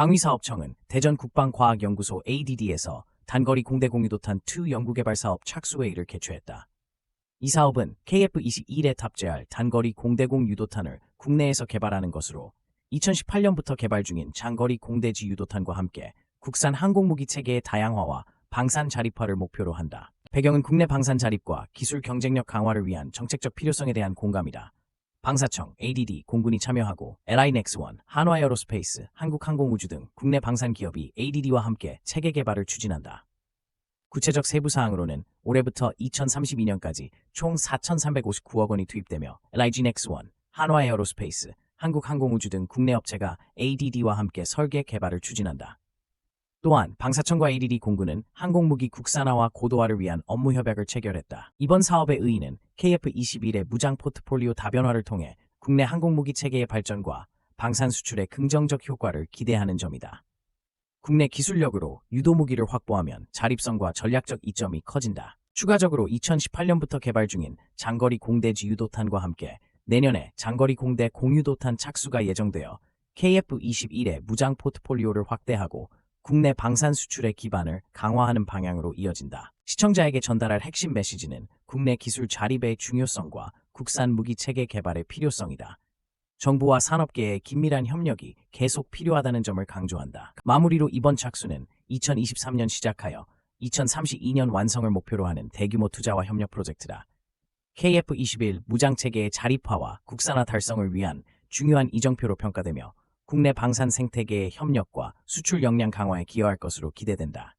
방위사업청은 대전 국방과학연구소 ADD에서 단거리 공대 공유도탄 2 연구개발 사업 착수회의를 개최했다. 이 사업은 KF-21에 탑재할 단거리 공대공 유도탄을 국내에서 개발하는 것으로 2018년부터 개발 중인 장거리 공대지 유도탄과 함께 국산 항공무기 체계의 다양화와 방산 자립화를 목표로 한다. 배경은 국내 방산 자립과 기술 경쟁력 강화를 위한 정책적 필요성에 대한 공감이다. 방사청, ADD, 공군이 참여하고 LI넥스원, 한화에어로스페이스, 한국항공우주 등 국내 방산 기업이 ADD와 함께 체계 개발을 추진한다. 구체적 세부 사항으로는 올해부터 2032년까지 총 4,359억 원이 투입되며 LIG넥스원, 한화에어로스페이스, 한국항공우주 등 국내 업체가 ADD와 함께 설계 개발을 추진한다. 또한 방사청과 ADD 공군은 항공무기 국산화와 고도화를 위한 업무 협약을 체결했다. 이번 사업의 의의는 KF-21의 무장 포트폴리오 다변화를 통해 국내 항공무기 체계의 발전과 방산 수출의 긍정적 효과를 기대하는 점이다. 국내 기술력으로 유도무기를 확보하면 자립성과 전략적 이점이 커진다. 추가적으로 2018년부터 개발 중인 장거리 공대지 유도탄과 함께 내년에 장거리 공대 공유도탄 착수가 예정되어 KF-21의 무장 포트폴리오를 확대하고 국내 방산 수출의 기반을 강화하는 방향으로 이어진다. 시청자에게 전달할 핵심 메시지는 국내 기술 자립의 중요성과 국산 무기 체계 개발의 필요성이다. 정부와 산업계의 긴밀한 협력이 계속 필요하다는 점을 강조한다. 마무리로 이번 착수는 2023년 시작하여 2032년 완성을 목표로 하는 대규모 투자와 협력 프로젝트다. KF-21 무장체계의 자립화와 국산화 달성을 위한 중요한 이정표로 평가되며 국내 방산 생태계의 협력과 수출 역량 강화에 기여할 것으로 기대된다.